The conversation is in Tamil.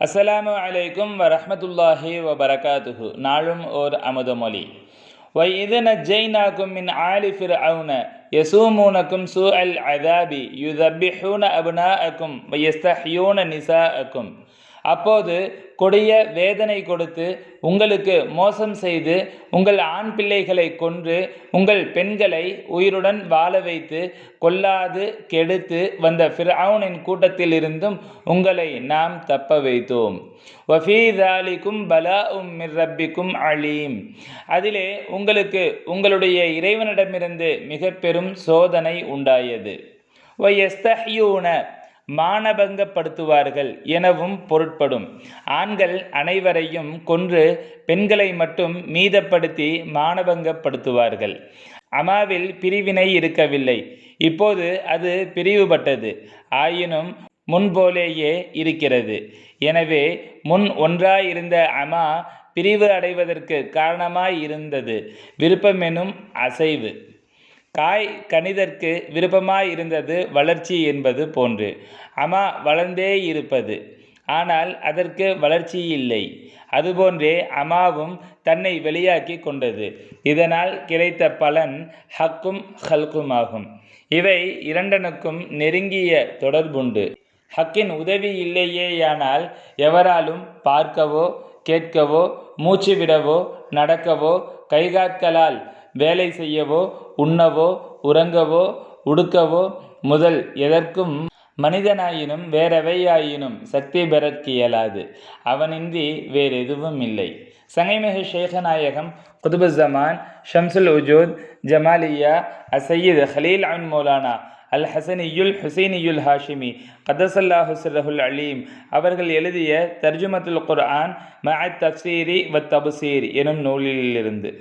அஸ்ஸலாமு அலைக்கும் வரஹ்மத்துல்லாஹி வபரகாத்துஹு நாளும் ஓர் அமுதமொழி வை இது நஜ்ஜைனாக்கும் மின் ஆலி ஃபிர்அவுன யசூமூனக்கும் சூ அல் அதாபி யுதப்பிஹூன அபுனாஅக்கும் வயஸ்தஹ்யூன நிசாஅக்கும் அப்போது கொடிய வேதனை கொடுத்து உங்களுக்கு மோசம் செய்து உங்கள் ஆண் பிள்ளைகளை கொன்று உங்கள் பெண்களை உயிருடன் வாழ வைத்து கொல்லாது கெடுத்து வந்த ஃபிர்அவுனின் கூட்டத்திலிருந்தும் உங்களை நாம் தப்ப வைத்தோம். வஃபீதாலிக்கும் பலா உம் ரப்பிக்கும் அலீம். அதிலே உங்களுக்கு உங்களுடைய இறைவனிடமிருந்து மிக பெரும் சோதனை உண்டாயது. வயஸ்தஹ்யூன மானபங்கப்படுத்துவார்கள் எனவும் பொருட்படும். ஆண்கள் அனைவரையும் கொன்று பெண்களை மட்டும் மீதப்படுத்தி மானபங்கப்படுத்துவார்கள். அமாவில் பிரிவினை இருக்கவில்லை. இப்போது அது பிரிவுபட்டது. ஆயினும் முன்போலேயே இருக்கிறது. எனவே முன் ஒன்றாயிருந்த அமா பிரிவு அடைவதற்கு காரணமாய் இருந்தது விருப்பமெனும் அசைவு. காய் கணிதற்கு விருப்பமாய் இருந்தது வளர்ச்சி என்பது போன்று. அமா வளர்ந்தே இருப்பது. ஆனால் அதற்கு வளர்ச்சி இல்லை. அதுபோன்றே அமாவும் தன்னை வெளியாக்கி கொண்டது. இதனால் கிடைத்த பலன் ஹக்கும் ஹல்குமாகும். இவை இரண்டனுக்கும் நெருங்கிய தொடர்புண்டு. ஹக்கின் உதவி இல்லையேயானால் எவராலும் பார்க்கவோ கேட்கவோ மூச்சு விடவோ நடக்கவோ கைகாட்களால் வேலை செய்யவோ உண்ணவோ உறங்கவோ உடுக்கவோ முதல் எதற்கும் மனிதனாயினும் வேறெவையாயினும் சக்தி பெறற்க இயலாது அவனின்றி வேறெதுவும் இல்லை. சங்கைமிகு ஷேகநாயகம் குதுபுஸ்ஸமான் ஷம்சுல் உஜூத் ஜமாலியா அசையீத் ஹலீல் அன் மௌலானா அல் ஹசனியுல் ஹுசைனியுல் ஹாஷிமி கதசல்லா சிரஹுல் அலீம் அவர்கள் எழுதிய தர்ஜுமத்துல் குர்ஆன் மஅத் தப்சீரி வத் தபுசீர் எனும் நூலிலிருந்து.